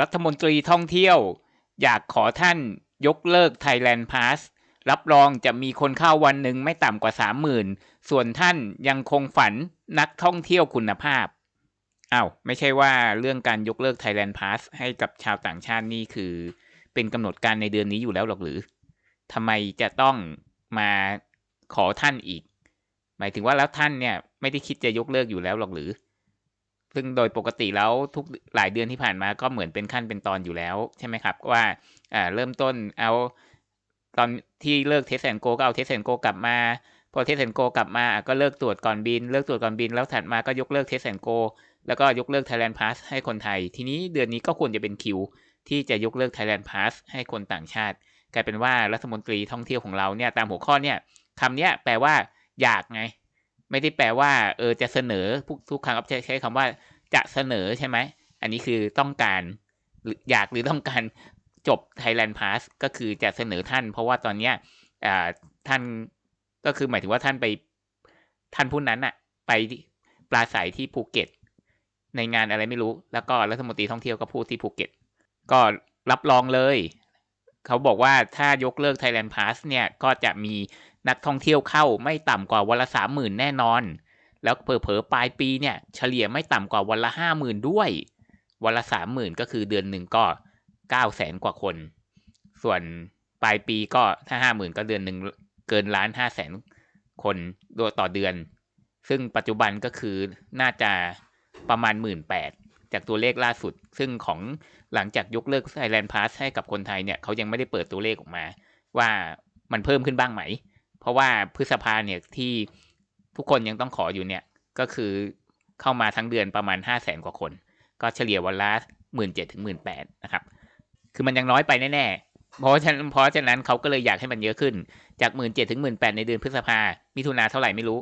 รัฐมนตรีท่องเที่ยว อยากขอท่านยกเลิก Thailand Pass รับรองจะมีคนเข้าวันหนึ่งไม่ต่ำกว่าสามหมื่นส่วนท่านยังคงฝันนักท่องเที่ยวคุณภาพอา้าวไม่ใช่ว่าเรื่องการยกเลิก Thailand Pass ให้กับชาวต่างชาตินี่คือ เป็นกำหนดการในเดือนนี้อยู่แล้วหรอกหรือทำไมจะต้องมาขอท่านอีก หมายถึงว่าแล้วท่านเนี่ยไม่ได้คิดจะยกเลิกอยู่แล้วหรอกหรือ ซึ่งโดยปกติแล้วทุกหลายเดือนที่ผ่านมาก็เหมือนเป็นขั้นเป็นตอนอยู่แล้วใช่ไหมครับ ว่าเริ่มต้นเอาตอนที่เลิกเทสแอนโกก็เอาเทสแอนโกกลับมา พอเทสแอนโกกลับมาก็เลิกตรวจก่อนบิน เลิกตรวจก่อนบิน แล้วถัดมาก็ยกเลิกเทสแอนโกแล้วก็ยกเลิก Thailand Pass ให้คนไทย ทีนี้เดือนนี้ก็ควรจะเป็นคิว ที่จะยกเลิก Thailand Pass ให้คนต่างชาติ กลายเป็นว่ารัฐมนตรีท่องเที่ยวของเราเนี่ยตามหัวข้อเนี่ยคำเนี้ยแปลว่าอยากไง ไม่ได้แปลว่าเออจะเสนอทุกครั้งก็ใช้คำว่า จะเสนอใช่ไหม อันนี้คือต้องการอยากหรือต้องการจบ Thailand Pass ก็คือจะเสนอท่าน เพราะว่าตอนเนี้ยท่านก็คือหมายถึงว่าท่านไปท่านผู้นั้นอะไปปลาใสที่ภูเก็ต ในงานอะไรไม่รู้ แล้วก็รัฐมนตรีท่องเที่ยวก็พูดที่ภูเก็ต ก็รับรองเลย เขาบอกว่าถ้ายกเลิก Thailand Pass เนี่ยก็จะมีนักท่องเที่ยวเข้าไม่ต่ำกว่าวันละสามหมื่นแน่นอน แล้วเผลอๆปลายปีเนี่ยเฉลี่ยไม่ต่ำกว่าวันละห้าหมื่นด้วย วันละสามหมื่นก็คือเดือนหนึ่งก็เก้าแสนกว่าคน ส่วนปลายปีก็ถ้าห้าหมื่นก็เดือนหนึ่งเกินล้านห้าแสนคนโดยต่อเดือน ซึ่งปัจจุบันก็คือน่าจะประมาณหมื่นแปดจากตัวเลขล่าสุด ซึ่งของหลังจากยกเลิก Thailand Pass ให้กับคนไทยเนี่ยเขายังไม่ได้เปิดตัวเลขออกมา ว่ามันเพิ่มขึ้นบ้างไหม เพราะว่าพฤษภาเนี่ยที่ ทุกคนยังต้องขออยู่เนี่ย ก็คือเข้ามาทั้งเดือนประมาณห้าแสนกว่าคน ก็เฉลี่ยวันละหมื่นเจ็ดถึงหมื่นแปดนะครับ คือมันยังน้อยไปแน่ๆ เพราะฉะนั้นเพราะฉะนั้นเขาก็เลยอยากให้มันเยอะขึ้น จากหมื่นเจ็ดถึงหมื่นแปดในเดือนพฤษภามิถุนาเท่าไหร่ไม่รู้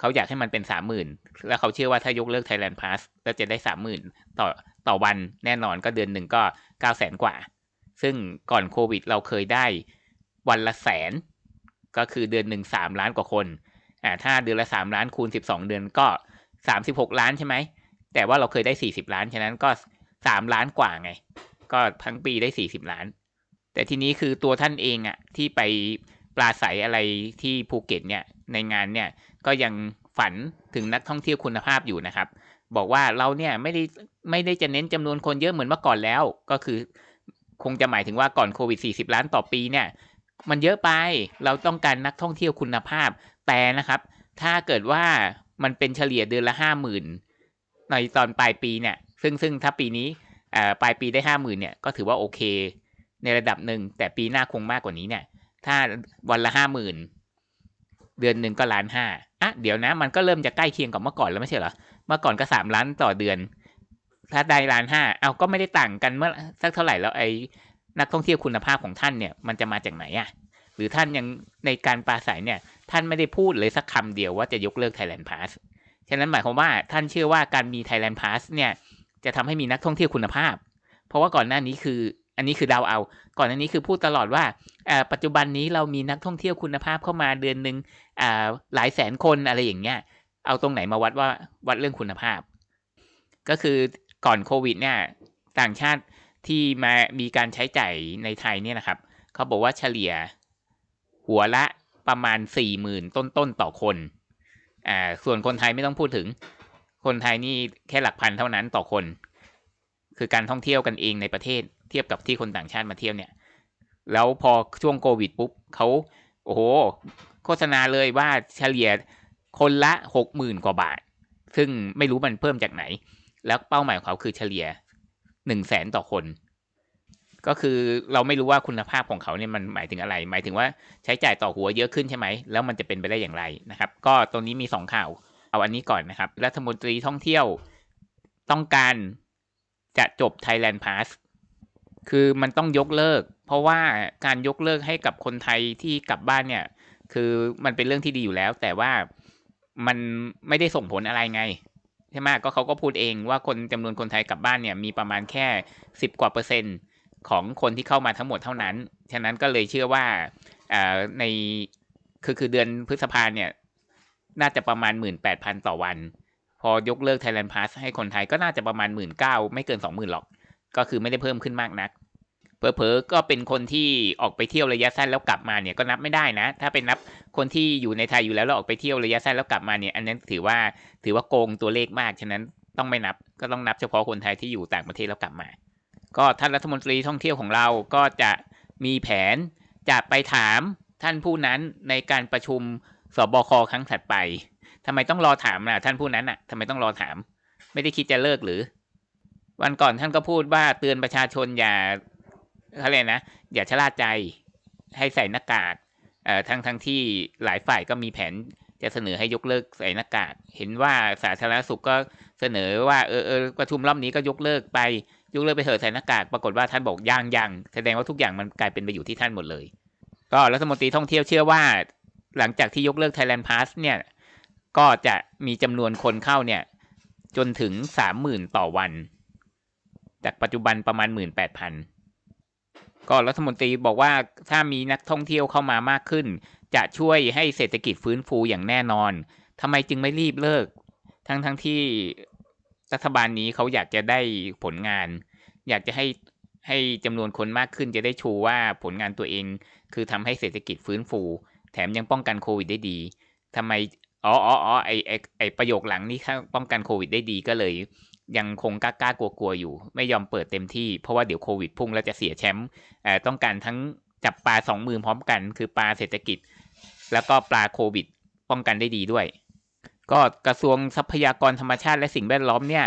เขาอยากให้มันเป็นสามหมื่นแล้วเขาเชื่อว่าถ้ายกเลิก Thailand Pass แล้วจะได้สามหมื่นต่อต่อวันแน่นอนก็เดือนหนึ่งก็เก้าแสนกว่า ซึ่งก่อนโควิดเราเคยได้วันละแสน ก็คือเดือนหนึ่งสามล้านกว่าคน อ่าถ้าเดือนละสามล้านคูณสิบสองเดือนก็สามสิบหกล้านใช่ไหม แต่ว่าเราเคยได้สี่สิบล้าน ฉะนั้นก็สามล้านกว่าไง ก็ทั้งปีได้สี่สิบล้าน แต่ทีนี้คือตัวท่านเองอะ่ะที่ไปปลาใสอะไรที่ภูเก็ตเนี่ยในงานเนี่ยก็ยังฝันถึงนักท่องเที่ยวคุณภาพอยู่นะครับ บอกว่าเราเนี่ยไม่ได้ไม่ได้จะเน้นจำนวนคนเยอะเหมือนเมื่อก่อนแล้ว ก็คือคงจะหมายถึงว่าก่อนโควิด40 ล้านต่อปีเนี่ย มันเยอะไปเราต้องการนักท่องเที่ยวคุณภาพ แต่นะครับ ถ้าเกิดว่ามันเป็นเฉลี่ยเดือนละห้าหมื่นในตอนปลายปีเนี่ย ซึ่งซึ่งถ้าปีนี้ปลายปีได้ห้าหมื่นเนี่ยก็ถือว่าโอเค ในระดับหนึ่งแต่ปีหน้าคงมากกว่านี้เนี่ย ถ้าวันละห้าหมื่นเดือนหนึ่งก็ล้านห้าอะเดี๋ยวนะมันก็เริ่มจะใกล้เคียงกับเมื่อก่อนแล้วไม่ใช่เหรอเมื่อก่อนก็สามล้านต่อเดือน ถ้าได้ล้านห้าเอาก็ไม่ได้ต่างกันเมื่อสักเท่าไหร่แล้วไอ้นักท่องเที่ยวคุณภาพของท่านเนี่ยมันจะมาจากไหนอะ หรือท่านยังในการปราศัยเนี่ย ท่านไม่ได้พูดเลยสักคำเดียวว่าจะยกเลิก Thailand Pass ฉะนั้นหมายความว่าท่านเชื่อว่าการมี Thailand Pass เนี่ย จะทำให้มีนักท่องเที่ยวคุณภาพ เพราะว่าก่อนหน้านี้คือ อันนี้คือดาวเอา ก่อนหน้านี้คือพูดตลอดว่าปัจจุบันนี้เรามีนักท่องเที่ยวคุณภาพเข้ามาเดือนหนึ่งหลายแสนคนอะไรอย่างเงี้ย เอาตรงไหนมาวัดว่าวัดเรื่องคุณภาพ ก็คือก่อนโควิดเนี่ยต่างชาติที่มามีการใช้จ่ายในไทยเนี่ยนะครับ เขาบอกว่าเฉลี่ย หัวละประมาณสี่หมื่นต้นๆต่อคน อ่า ส่วนคนไทยไม่ต้องพูดถึง คนไทยนี่แค่หลักพันเท่านั้นต่อคน คือการท่องเที่ยวกันเองในประเทศเทียบกับที่คนต่างชาติมาเที่ยวเนี่ย แล้วพอช่วงโควิดปุ๊บเขาโอ้โห โฆษณาเลยว่าเฉลี่ยคนละหกหมื่นกว่าบาท ซึ่งไม่รู้มันเพิ่มจากไหน แล้วเป้าหมายของเขาคือเฉลี่ยหนึ่งแสนต่อคน ก็คือเราไม่รู้ว่าคุณภาพของเขาเนี่ยมันหมายถึงอะไร หมายถึงว่าใช้จ่ายต่อหัวเยอะขึ้นใช่ไหม แล้วมันจะเป็นไปได้อย่างไรนะครับ ก็ตรงนี้มีสองข่าว เอาอันนี้ก่อนนะครับ รัฐมนตรีท่องเที่ยวต้องการจะจบ Thailand Pass คือมันต้องยกเลิก เพราะว่าการยกเลิกให้กับคนไทยที่กลับบ้านเนี่ย คือมันเป็นเรื่องที่ดีอยู่แล้ว แต่ว่ามันไม่ได้ส่งผลอะไรไงใช่ไหมก็เขาก็พูดเองว่าคนจำนวนคนไทยกลับบ้านเนี่ยมีประมาณแค่สิบกว่าเปอร์เซ็นต์ ของคนที่เข้ามาทั้งหมดเท่านั้น ฉะนั้นก็เลยเชื่อว่าในคือคือเดือนพฤษภาเนี่ย น่าจะประมาณหมื่นแปดพันต่อวัน พอยกเลิก Thailand Pass ให้คนไทยก็น่าจะประมาณหมื่นเก้าไม่เกินสองหมื่นหรอก ก็คือไม่ได้เพิ่มขึ้นมากนักเผลอๆก็เป็นคนที่ออกไปเที่ยวระยะสั้นแล้วกลับมาเนี่ยก็นับไม่ได้นะ ถ้าเป็นนับคนที่อยู่ในไทยอยู่แล้วแล้วออกไปเที่ยวระยะสั้นแล้วกลับมาเนี่ย อันนั้นถือว่าถือว่าโกงตัวเลขมาก ฉะนั้นต้องไม่นับก็ต้องนับเฉพาะคนไทยที่อยู่ต่างประเทศแล้วกลับมา ก็ท่านรัฐมนตรีท่องเที่ยวของเราก็จะมีแผนจะไปถามท่านผู้นั้นในการประชุมสบคครั้งถัดไปทำไมต้องรอถามล่ะท่านผู้นั้นอะทำไมต้องรอถาม ไม่ได้คิดจะเลิกหรือ วันก่อนท่านก็พูดว่าเตือนประชาชนอย่าเขาเรนะอย่าชะล่าใจให้ใส่หน้ากากเอ่อทั้งทั้งที่หลายฝ่ายก็มีแผนจะเสนอให้ยกเลิกใส่หน้ากาก เห็นว่าสาธารณสุขก็เสนอว่าเออเออประชุมรอบนี้ก็ยกเลิกไป ยกเลิกไปเถอะใส่หน้ากากปรากฏว่าท่านบอกยังยังแสดงว่าทุกอย่างมันกลายเป็นไปอยู่ที่ท่านหมดเลย ก็รัฐมนตรีท่องเที่ยวเชื่อว่า หลังจากที่ยกเลิก Thailand Pass เนี่ยก็จะมีจำนวนคนเข้าเนี่ย จนถึงสามหมื่นต่อวัน จากปัจจุบันประมาณหมื่นแปดพันก็รัฐมนตรีบอกว่าถ้ามีนักท่องเที่ยวเข้ามามากขึ้น จะช่วยให้เศรษฐกิจฟื้นฟูอย่างแน่นอนทำไมจึงไม่รีบเลิก ทั้งทั้งที่ รัฐบาลนี้เขาอยากจะได้ผลงาน อยากจะให้ให้จำนวนคนมากขึ้นจะได้ชูว่าผลงานตัวเอง คือทำให้เศรษฐกิจฟื้นฟู แถมยังป้องกันโควิดได้ดีทำไมอ๋ออ๋ออ๋อไอไอไอประโยคหลังนี้ป้องกันโควิดได้ดีก็เลย ยังคงกล้ากล้ากลัวกลัวอยู่ ไม่ยอมเปิดเต็มที่เพราะว่าเดี๋ยวโควิดพุ่งแล้วจะเสียแชมป์ต้องการทั้งจับปลาสองมือพร้อมกัน คือปลาเศรษฐกิจ แล้วก็ปลาโควิด ป้องกันได้ดีด้วย ก็กระทรวงทรัพยากรธรรมชาติและสิ่งแวดล้อมเนี่ย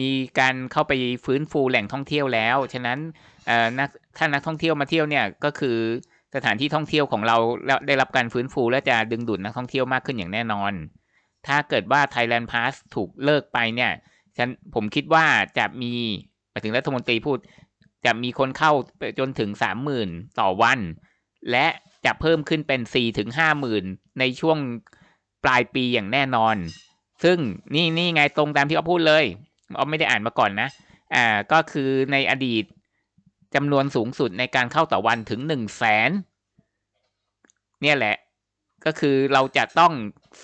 มีการเข้าไปฟื้นฟูแหล่งท่องเที่ยวแล้ว ฉะนั้นนักถ้านักท่องเที่ยวมาเที่ยวเนี่ยก็คือสถานที่ท่องเที่ยวของเราได้รับการฟื้นฟูและจะดึงดูดนักท่องเที่ยวมากขึ้นอย่างแน่นอน ถ้าเกิดว่า Thailand Pass ถูกเลิกไปเนี่ยฉันผมคิดว่าจะมีไปถึงรัฐมนตรีพูด จะมีคนเข้าจนถึงสามหมื่นต่อวัน และจะเพิ่มขึ้นเป็นสี่ถึงห้าหมื่นในช่วง ปลายปีอย่างแน่นอน ซึ่งนี่นี่ไงตรงตามที่เขาพูดเลยเอาไม่ได้อ่านมาก่อนนะอ่าก็คือในอดีตจำนวนสูงสุดในการเข้าต่อวันถึงหนึ่งแสนเนี่ยแหละ ก็คือเราจะต้อง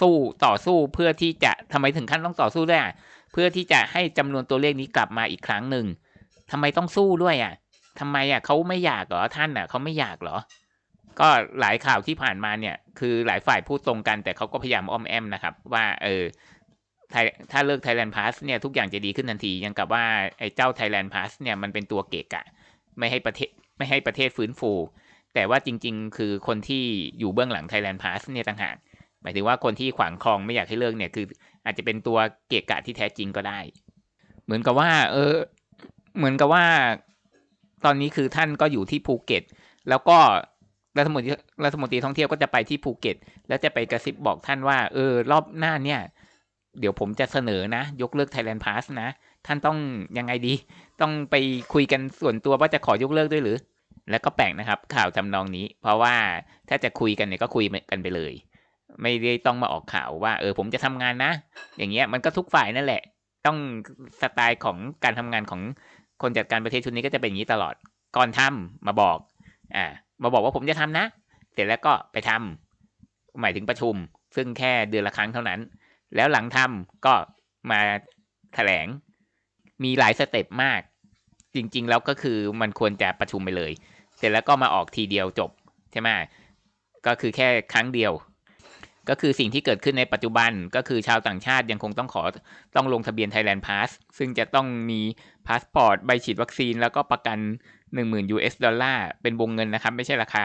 สู้ต่อสู้เพื่อที่จะทำไมถึงขั้นต้องต่อสู้ด้วยอะเพื่อที่จะให้จำนวนตัวเลขนี้กลับมาอีกครั้งหนึ่งทำไมต้องสู้ด้วยอะทำไมอะเขาไม่อยากเหรอท่านอะเขาไม่อยากเหรอ ก็หลายข่าวที่ผ่านมาเนี่ย คือหลายฝ่ายพูดตรงกัน แต่เขาก็พยายามอ้อมแอมนะครับ ว่าเออถ้าเลิก Thailand Pass เนี่ยทุกอย่างจะดีขึ้นทันที ยังกับว่าไอ้เจ้า Thailand Pass เนี่ยมันเป็นตัวเกะกะ ไม่ให้ประเทศไม่ให้ประเทศฟื้นฟู แต่ว่าจริง ๆ คือคนที่อยู่เบื้องหลัง Thailand Pass เนี่ยต่างหากหมายถึงว่าคนที่ขวางคลองไม่อยากให้เลิกเนี่ยคือ อาจจะเป็นตัวเกะกะที่แท้จริงก็ได้ เหมือนกับว่า เออ เหมือนกับว่า ตอนนี้คือท่านก็อยู่ที่ภูเก็ต แล้วก็ รัฐมนตรีรัฐมนตรีท่องเที่ยวก็จะไปที่ภูเก็ต แล้วจะไปกระซิบบอกท่านว่า เออ รอบหน้าเนี่ย เดี๋ยวผมจะเสนอนะ ยกเลิก Thailand Pass นะ ท่านต้องยังไงดี ต้องไปคุยกันส่วนตัวว่าจะขอยกเลิกด้วยหรือ แล้วก็แปลกนะครับ ข่าวจำนองนี้ เพราะว่าถ้าจะคุยกันเนี่ยก็คุยกันไปเลย ไม่ได้ต้องมาออกข่าวว่า เออ ผมจะทำงานนะ อย่างเงี้ยมันก็ทุกฝ่ายนั่นแหละ ต้องสไตล์ของการทำงานของคนจัดการประเทศชุดนี้ก็จะเป็นอย่างนี้ตลอด ก่อนทำมาบอก อ่า มาบอกว่าผมจะทำนะ เสร็จแล้วก็ไปทำหมายถึงประชุม ซึ่งแค่เดือนละครั้งเท่านั้น แล้วหลังทำก็มาแถลง มีหลายสเต็ปมาก จริง ๆ แล้วก็คือมันควรจะประชุมไปเลย เสร็จแล้วก็มาออกทีเดียวจบใช่ไหมก็คือแค่ครั้งเดียว ก็คือสิ่งที่เกิดขึ้นในปัจจุบันก็คือชาวต่างชาติยังคงต้องขอต้องลงทะเบียน Thailand Pass ซึ่งจะต้องมีพาสปอร์ตใบฉีดวัคซีนแล้วก็ประกัน 10,000 US ดอลลาร์เป็นวงเงินนะครับ ไม่ใช่ราคา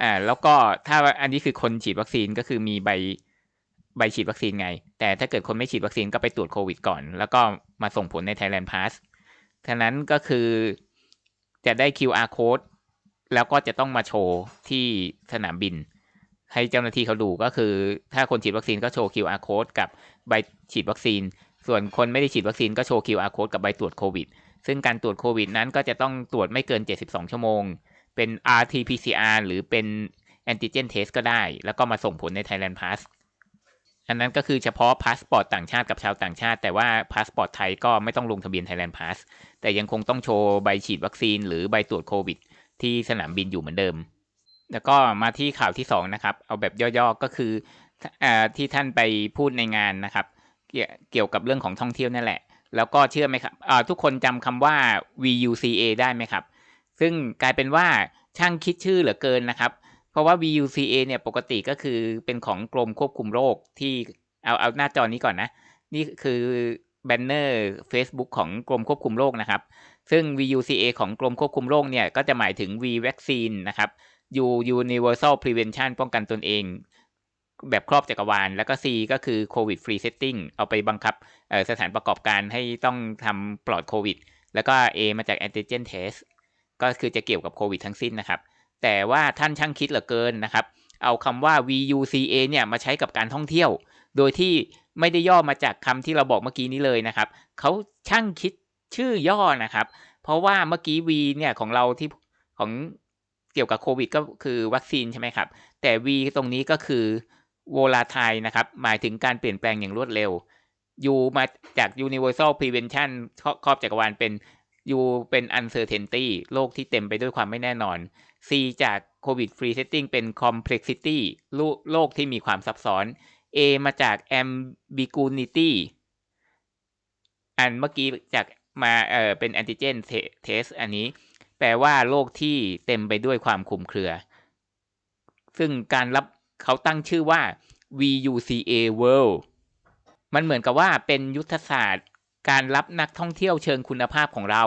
อ่าแล้วก็ถ้าอันนี้คือคนฉีดวัคซีนก็คือมีใบใบฉีดวัคซีนไง แต่ถ้าเกิดคนไม่ฉีดวัคซีนก็ไปตรวจโควิดก่อน แล้วก็มาส่งผลใน Thailand Pass ฉะนั้นก็คือจะได้ QR code แล้วก็จะต้องมาโชว์ที่สนามบิน ให้เจ้าหน้าที่เขาดูก็คือ ถ้าคนฉีดวัคซีนก็โชว์ QR code กับใบฉีดวัคซีน ส่วนคนไม่ได้ฉีดวัคซีนก็โชว์ QR code กับใบตรวจโควิด ซึ่งการตรวจโควิดนั้นก็จะต้องตรวจไม่เกิน 72 ชั่วโมง เป็น RT-PCR หรือเป็น antigen test ก็ได้ แล้วก็มาส่งผลใน Thailand Pass อันนั้นก็คือเฉพาะพาสปอร์ตต่างชาติกับชาวต่างชาติ แต่ว่าพาสปอร์ตไทยก็ไม่ต้องลงทะเบียน Thailand Pass แต่ยังคงต้องโชว์ใบฉีดวัคซีน หรือใบตรวจโควิด ที่สนามบินอยู่เหมือนเดิม แล้วก็มาที่ข่าวที่2นะครับ เอาแบบย่อๆ ก็คืออที่ท่านไปพูดในงานนะครับ เกี่ยวกับเรื่องของท่องเที่ยวนั่นแหละ แล้วก็เชื่อไหมครับทุกคนจำคำว่า VUCA ได้ไหมครับ ซึ่งกลายเป็นว่าช่างคิดชื่อเหลือเกินนะครับ เพราะว่า VUCA เนี่ยปกติก็คือเป็นของกรมควบคุมโรคที่เอาเอาหน้าจอนี้ก่อนนะ นี่คือแบนเนอร์ Facebook ของกรมควบคุมโรคนะครับ ซึ่ง VUCA ของกรมควบคุมโรคเนี่ยก็จะหมายถึง V vaccine นะครับ U universal prevention ป้องกันตนเอง แบบครอบจักรวาล แล้วก็ C ก็คือ COVID free setting เอาไปบังคับสถานประกอบการให้ต้องทำปลอดโควิด แล้วก็ A มาจาก antigen test ก็คือจะเกี่ยวกับโควิดทั้งสิ้นนะครับ แต่ว่าท่านช่างคิดเหลือเกินนะครับ เอาคำว่า VUCA เนี่ยมาใช้กับการท่องเที่ยว โดยที่ไม่ได้ย่อมาจากคำที่เราบอกเมื่อกี้นี้เลยนะครับ เขาช่างคิดชื่อย่อนะครับ เพราะว่าเมื่อกี้ V เนี่ยของเราที่ของเกี่ยวกับโควิดก็คือวัคซีนใช่ไหมครับ แต่ V ตรงนี้ก็คือ volatile นะครับ หมายถึงการเปลี่ยนแปลงอย่างรวดเร็ว U มาจาก universal prevention ครอบจักรวาลเป็น U เป็น uncertainty โลกที่เต็มไปด้วยความไม่แน่นอน C จาก covid free setting เป็น complexity โลกที่มีความซับซ้อน A มาจาก ambiguity อันเมื่อกี้จากมาเอ่อเป็น antigen test อันนี้ แปลว่าโลกที่เต็มไปด้วยความคุมเครือ ซึ่งการรับ เขาตั้งชื่อว่า VUCA World มันเหมือนกับว่าเป็นยุทธศาสตร์การรับนักท่องเที่ยวเชิงคุณภาพของเรา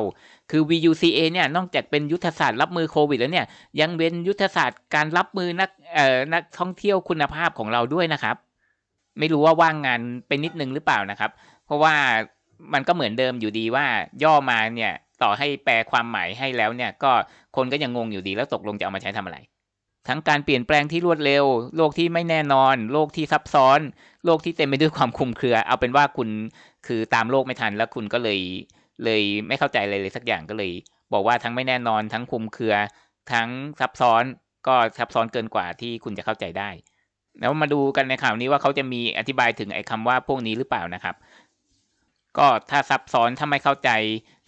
คือ VUCA เนี่ย นอกจากเป็นยุทธศาสตร์รับมือโควิดแล้วเนี่ย ยังเป็นยุทธศาสตร์การรับมือนักเอ่อนักท่องเที่ยวคุณภาพของเราด้วยนะครับ ไม่รู้ว่าว่างงานไปนิดนึงหรือเปล่านะครับ เพราะว่ามันก็เหมือนเดิมอยู่ดีว่าย่อมาเนี่ย ต่อให้แปลความหมายให้แล้วเนี่ย ก็คนก็ยังงงอยู่ดีแล้วตกลงจะเอามาใช้ทำอะไร ทั้งการเปลี่ยนแปลงที่รวดเร็ว โลกที่ไม่แน่นอน โลกที่ซับซ้อน โลกที่เต็มไปด้วยความคุมเครือ เอาเป็นว่าคุณคือตามโลกไม่ทันแล้วคุณก็เลยเลยไม่เข้าใจอะไรเลยสักอย่างก็เลย บอกว่าทั้งไม่แน่นอน ทั้งคุมเครือ ทั้งซับซ้อนก็ซับซ้อนเกินกว่าที่คุณจะเข้าใจได้ แล้วมาดูกันในข่าวนี้ว่าเขาจะมีอธิบายถึงไอ้คำว่าพวกนี้หรือเปล่านะครับ ก็ถ้าซับซ้อนถ้าไม่เข้าใจ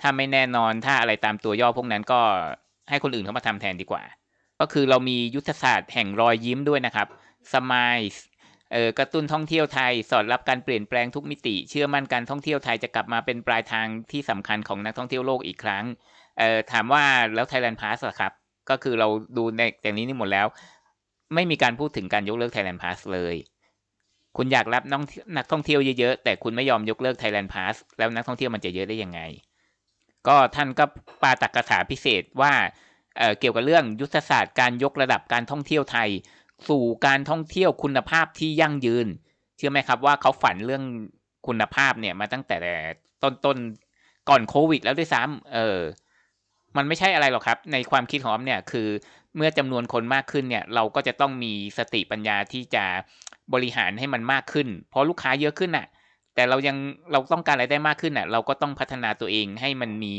ถ้าไม่แน่นอนถ้าอะไรตามตัวย่อพวกนั้นก็ให้คนอื่นเขามาทำแทนดีกว่า ก็คือเรามียุทธศาสตร์แห่งรอยยิ้มด้วยนะครับสมายเอ่อกระตุ้นท่องเที่ยวไทย สอดรับการเปลี่ยนแปลงทุกมิติ เชื่อมั่นการท่องเที่ยวไทยจะกลับมาเป็นปลายทางที่สำคัญของนักท่องเที่ยวโลกอีกครั้งเอ่อถามว่าแล้ว Thailand Pass ล่ะครับ ก็คือเราดูในแต่นี้นี่หมดแล้ว ไม่มีการพูดถึงการยกเลิก Thailand Pass เลย คุณอยากรับน้องนักท่องเที่ยวเยอะๆ แต่คุณไม่ยอมยกเลิก Thailand Pass แล้วนักท่องเที่ยวมันจะเยอะได้ยังไง ก็ท่านก็ปาตักกถาพิเศษว่า เกี่ยวกับเรื่องยุทธศาสตร์การยกระดับการท่องเที่ยวไทย สู่การท่องเที่ยวคุณภาพที่ยั่งยืน เชื่อไหมครับว่าเขาฝันเรื่องคุณภาพเนี่ยมาตั้งแต่ต้นต้นก่อนโควิด แล้วด้วยซ้ำเออ มันไม่ใช่อะไรหรอกครับ ในความคิดของอมเนี่ยคือเมื่อจำนวนคนมากขึ้นเนี่ย เราก็จะต้องมีสติปัญญาที่จะบริหารให้มันมากขึ้น เพราะลูกค้าเยอะขึ้นอะ แต่เรายังเราต้องการอะไรได้มากขึ้นอะ เราก็ต้องพัฒนาตัวเองให้มันมี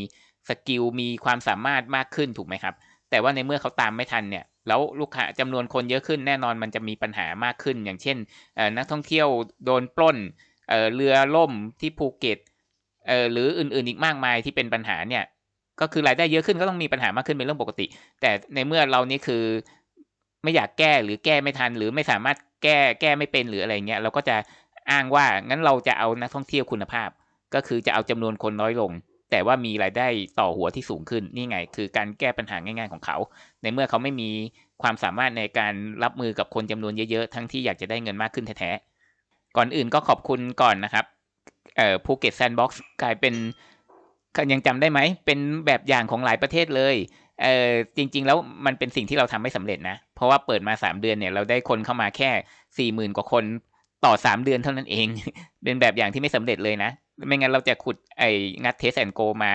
สกิลมีความสามารถมากขึ้นถูกไหมครับ แต่ว่าในเมื่อเขาตามไม่ทันเนี่ยแล้วลูกค้าจำนวนคนเยอะขึ้นแน่นอนมันจะมีปัญหามากขึ้น อย่างเช่นนักท่องเที่ยวโดนปล้นเเรือล่มที่ภูเก็ตหรืออื่นๆอีกมากมายที่เป็นปัญหาเนี่ยก็คือรายได้เยอะขึ้นก็ต้องมีปัญหามากขึ้นเป็นเรื่องปกติ แต่ในเมื่อเรานี่คือไม่อยากแก้หรือแก้ไม่ทัน หรือไม่สามารถแก้แก้ไม่เป็นหรืออะไรเงี้ยเราก็จะอ้างว่างั้นเราจะเอานักท่องเที่ยวคุณภาพ ก็คือจะเอาจำนวนคนน้อยลง แต่ว่ามีรายได้ต่อหัวที่สูงขึ้นนี่ไง คือการแก้ปัญหาง่าย ๆของเขา ในเมื่อเขาไม่มีความสามารถในการรับมือกับคนจำนวนเยอะๆ ทั้งที่อยากจะได้เงินมากขึ้นแท้ๆก่อนอื่นก็ขอบคุณก่อนนะครับเอ่อภูเก็ตแซนด์บ็อกซ์กลายเป็นยังจำได้ไหม เป็นแบบอย่างของหลายประเทศเลยเออจริง ๆ แล้วมันเป็นสิ่งที่เราทำไม่สำเร็จนะ เพราะว่าเปิดมาสามเดือนเนี่ยเราได้คนเข้ามาแค่สี่หมื่นกว่าคนต่อสามเดือนเท่านั้นเอง เป็นแบบอย่างที่ไม่สำเร็จเลยนะ ไม่งั้นเราจะขุดไอ้งัดเทสแอนโกมา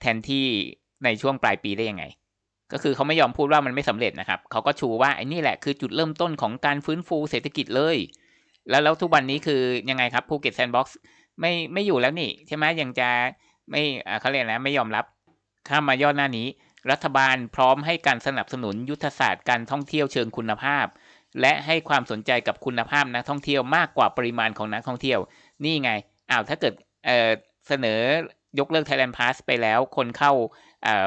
แทนที่ในช่วงปลายปีได้ยังไง ก็คือเขาไม่ยอมพูดว่ามันไม่สำเร็จนะครับเขาก็ชูว่าไอ้นี่แหละคือจุดเริ่มต้นของการฟื้นฟูเศรษฐกิจเลย แล้วแล้วทุกวันนี้คือยังไงครับภูเก็ตแซนด์บ็อกซ์ไม่ไม่อยู่แล้วนี่ใช่ไหมยังจะไม่เขาเรียกนะไม่ยอมรับข้ามมายอดหน้านี้ รัฐบาลพร้อมให้การสนับสนุนยุทธศาสตร์การท่องเที่ยวเชิงคุณภาพ และให้ความสนใจกับคุณภาพนักท่องเที่ยวมากกว่าปริมาณของนักท่องเที่ยว นี่ไงอ้าวถ้าเกิด เเสนอยกเลิก Thailand Pass ไปแล้วคนเข้า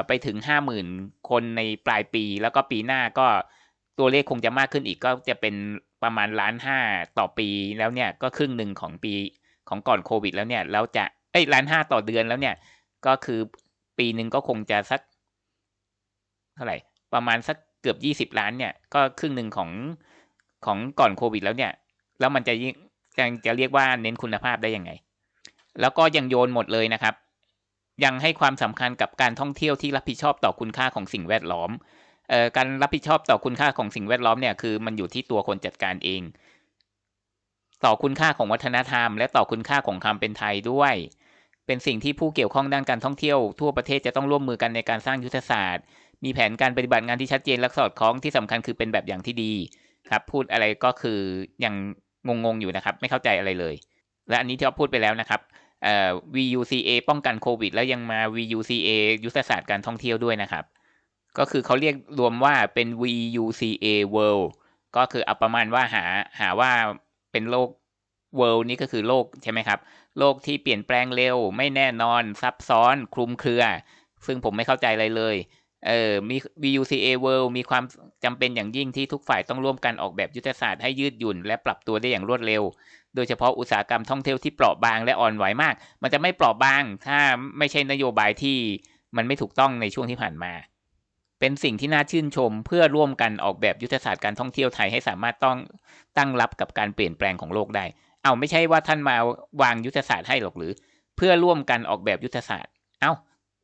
ไปถึงห้าหมื่นคนในปลายปี แล้วก็ปีหน้าก็ตัวเลขคงจะมากขึ้นอีกก็จะเป็นประมาณล้านห้าต่อปีแล้วเนี่ยก็ครึ่งหนึ่งของปีของก่อนโควิด แล้วเนี่ยแล้วจะเอ้ยล้านห้าต่อเดือนแล้วเนี่ย ก็คือปีหนึ่งก็คงจะสักเท่าไหร่ประมาณสักเกือบยี่สิบล้านเนี่ย ก็ครึ่งหนึ่งของของก่อนโควิด แล้วเนี่ย แล้วมันจะยิ่งจะจะเรียกว่าเน้นคุณภาพได้ยังไง แล้วก็ยังโยนหมดเลยนะครับ ยังให้ความสำคัญกับการท่องเที่ยวที่รับผิดชอบต่อคุณค่าของสิ่งแวดล้อมเอ่อการรับผิดชอบต่อคุณค่าของสิ่งแวดล้อมเนี่ยคือมันอยู่ที่ตัวคนจัดการเอง ต่อคุณค่าของวัฒนธรรม และต่อคุณค่าของความเป็นไทยด้วย เป็นสิ่งที่ผู้เกี่ยวข้องด้านการท่องเที่ยวทั่วประเทศจะต้องร่วมมือกันในการสร้างยุทธศาสตร์ มีแผนการปฏิบัติงานที่ชัดเจนและสอดคล้องที่สำคัญคือเป็นแบบอย่างที่ดีครับ พูดอะไรก็คือยังงงๆอยู่นะครับ ไม่เข้าใจอะไรเลย และอันนี้ที่เราพูดไปแล้วนะครับ เอ่อ VUCA ป้องกันโควิด แล้วยังมา VUCA ยุทธศาสตร์การท่องเที่ยวด้วยนะครับ ก็คือเขาเรียกรวมว่าเป็น VUCA World ก็คือเอาประมาณว่าหาหาว่าเป็นโลก World นี่ก็คือโลกใช่ไหมครับ โลกที่เปลี่ยนแปลงเร็ว ไม่แน่นอนซับซ้อนคลุมเครือ ซึ่งผมไม่เข้าใจอะไรเลยเออมี VUCA World มีความจำเป็นอย่างยิ่งที่ทุกฝ่ายต้องร่วมกันออกแบบยุทธศาสตร์ให้ยืดหยุ่น และปรับตัวได้อย่างรวดเร็ว โดยเฉพาะอุตสาหกรรมท่องเที่ยวที่เปราะบางและอ่อนไหวมาก มันจะไม่เปราะบาง ถ้าไม่ใช่นโยบายที่มันไม่ถูกต้องในช่วงที่ผ่านมา เป็นสิ่งที่น่าชื่นชมเพื่อร่วมกันออกแบบยุทธศาสตร์การท่องเที่ยวไทยให้สามารถต้องตั้งรับกับการเปลี่ยนแปลงของโลกได้ เอาไม่ใช่ว่าท่านมาวางยุทธศาสตร์ให้หรอกหรือ เพื่อร่วมกันออกแบบยุทธศาสตร์ เอ้า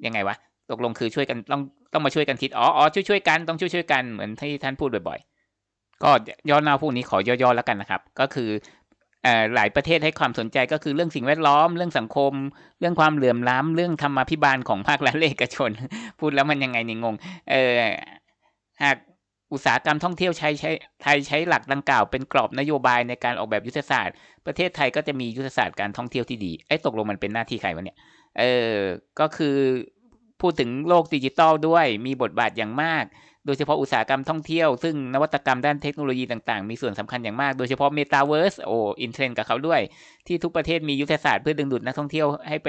ยังไงวะตกลงคือช่วยกันต้องต้องมาช่วยกันคิดอ๋ออ๋อช่วยช่วยกันต้องช่วยช่วยกันเหมือนที่ท่านพูดบ่อย ๆ ก็ย้อนเล่าพวกนี้ขอย่อๆแล้วกันนะครับ ก็คือ หลายประเทศให้ความสนใจก็คือเรื่องสิ่งแวดล้อม เรื่องสังคม เรื่องความเหลื่อมล้ำเรื่องธรรมาภิบาลของภาครัฐและเอกชน พูดแล้วมันยังไงนี่งงเออหากอุตสาหกรรมท่องเที่ยวใช้ใช้ไทยใช้หลักดังกล่าวเป็นกรอบนโยบายในการออกแบบยุทธศาสตร์ ประเทศไทยก็จะมียุทธศาสตร์การท่องเที่ยวที่ดีไอ้ตกลงมันเป็นหน้าที่ใครวะเนี่ยเออก็คือพูดถึงโลกดิจิตอลด้วยมีบทบาทอย่างมาก โดยเฉพาะอุตสาหกรรมท่องเที่ยว ซึ่งนวัตกรรมด้านเทคโนโลยีต่างๆ มีส่วนสำคัญอย่างมาก โดยเฉพาะ Metaverse โออินเทรนกับเขาด้วย ที่ทุกประเทศมียุทธศาสตร์เพื่อดึงดูดนักท่องเที่ยวให้ไป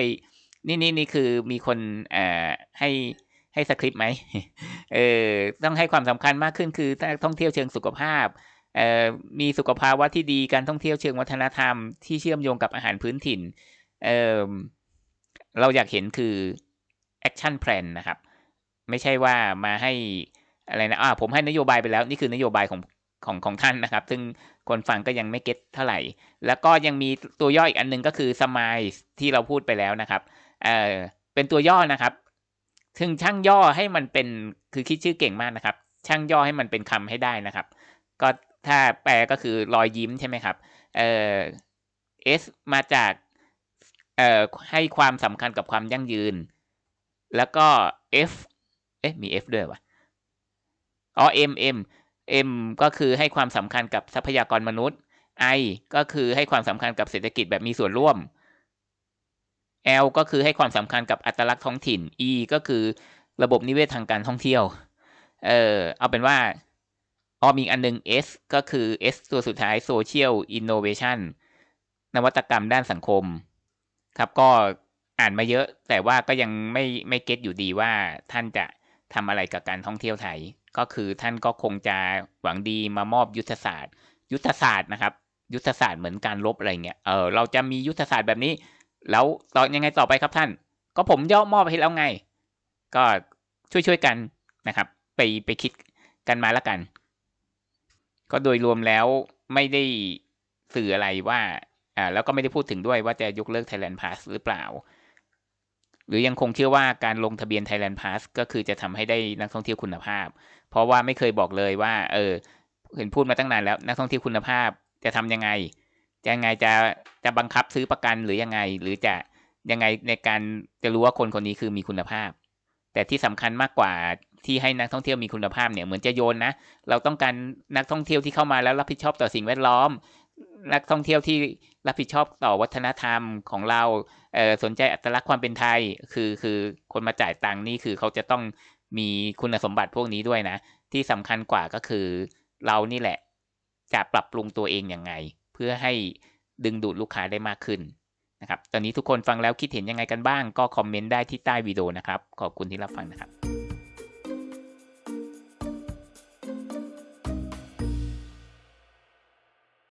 นี่นี่นี่คือมีคนเอ่อให้ให้สคริปต์ไหมเออต้องให้ความสำคัญมากขึ้นคือนักท่องเที่ยวเชิงสุขภาพเอ่อมีสุขภาวะที่ดีการท่องเที่ยวเชิงวัฒนธรรมที่เชื่อมโยงกับอาหารพื้นถิ่นเออเราอยากเห็นคือ action plan นะครับ ไม่ใช่ว่ามาให้ อะไรนะอ่าผมให้นโยบายไปแล้วนี่คือนโยบายของของของท่านนะครับ ซึ่งคนฟังก็ยังไม่เก็ตเท่าไหร่ แล้วก็ยังมีตัวย่ออีกอันหนึงก็คือสมายที่เราพูดไปแล้วนะครับเออเป็นตัวย่อนะครับซึ่งช่างย่อให้มันเป็นคือคิดชื่อเก่งมากนะครับ ช่างย่อให้มันเป็นคำให้ได้นะครับ ก็ถ้าแปลก็คือรอยยิ้มใช่ไหมครับเอ่อ S มาจากเอ่อให้ความสำคัญกับความยั่งยืน แล้วก็ F เอ๊ะมี F ด้วยวะ อ๋อ M M M ก็คือให้ความสำคัญกับทรัพยากรมนุษย์ I ก็คือให้ความสำคัญกับเศรษฐกิจแบบมีส่วนร่วม L ก็คือให้ความสำคัญกับอัตลักษณ์ท้องถิ่น E ก็คือระบบนิเวศทางการท่องเที่ยว เออเอาเป็นว่าอ๋อมีอันหนึง S ก็คือ S ตัวสุดท้าย Social Innovation นวัตกรรมด้านสังคม ครับก็อ่านมาเยอะ แต่ว่าก็ยังไม่ไม่เก็ตอยู่ดีว่าท่านจะทำอะไรกับการท่องเที่ยวไทย ก็คือท่านก็คงจะหวังดีมามอบยุทธศาสตร์ ยุทธศาสตร์นะครับ ยุทธศาสตร์เหมือนการลบอะไรเงี้ยเออเราจะมียุทธศาสตร์แบบนี้ แล้วต่อยังไงต่อไปครับท่าน ก็ผมย่อมอบให้แล้วไง ก็ช่วยๆกันนะครับ ไปไปคิดกันมาแล้วกัน ก็โดยรวมแล้วไม่ได้สื่ออะไรว่าอ่าแล้วก็ไม่ได้พูดถึงด้วยว่าจะยกเลิก Thailand Pass หรือเปล่า หรือยังคงเชื่อว่าการลงทะเบียน Thailand Pass ก็คือจะทำให้ได้นักท่องเที่ยวคุณภาพ เพราะว่าไม่เคยบอกเลยว่า เออ เห็นพูดมาตั้งนานแล้ว นักท่องเที่ยวคุณภาพจะทำยังไง จะยังไงจะจะบังคับซื้อประกันหรือยังไง หรือจะยังไงในการจะรู้ว่าคนคนนี้คือมีคุณภาพ แต่ที่สำคัญมากกว่าที่ให้นักท่องเที่ยวมีคุณภาพเนี่ยเหมือนจะโยนนะ เราต้องการนักท่องเที่ยวที่เข้ามาแล้วรับผิดชอบต่อสิ่งแวดล้อม นักท่องเที่ยวที่รับผิดชอบต่อวัฒนธรรมของเราเออสนใจอัตลักษณ์ความเป็นไทย คือคือคนมาจ่ายตังค์นี่คือเขาจะต้อง มีคุณสมบัติพวกนี้ด้วยนะ ที่สำคัญกว่าก็คือเรานี่แหละจะปรับปรุงตัวเองอยังไง เพื่อให้ดึงดูดลูกค้าได้มากขึ้นนะครับ ตอนนี้ทุกคนฟังแล้วคิดเห็นยังไงกันบ้าง ก็คอมเมนต์ได้ที่ใต้วิดีโอนะครับ ขอบคุณที่รับฟังนะครับ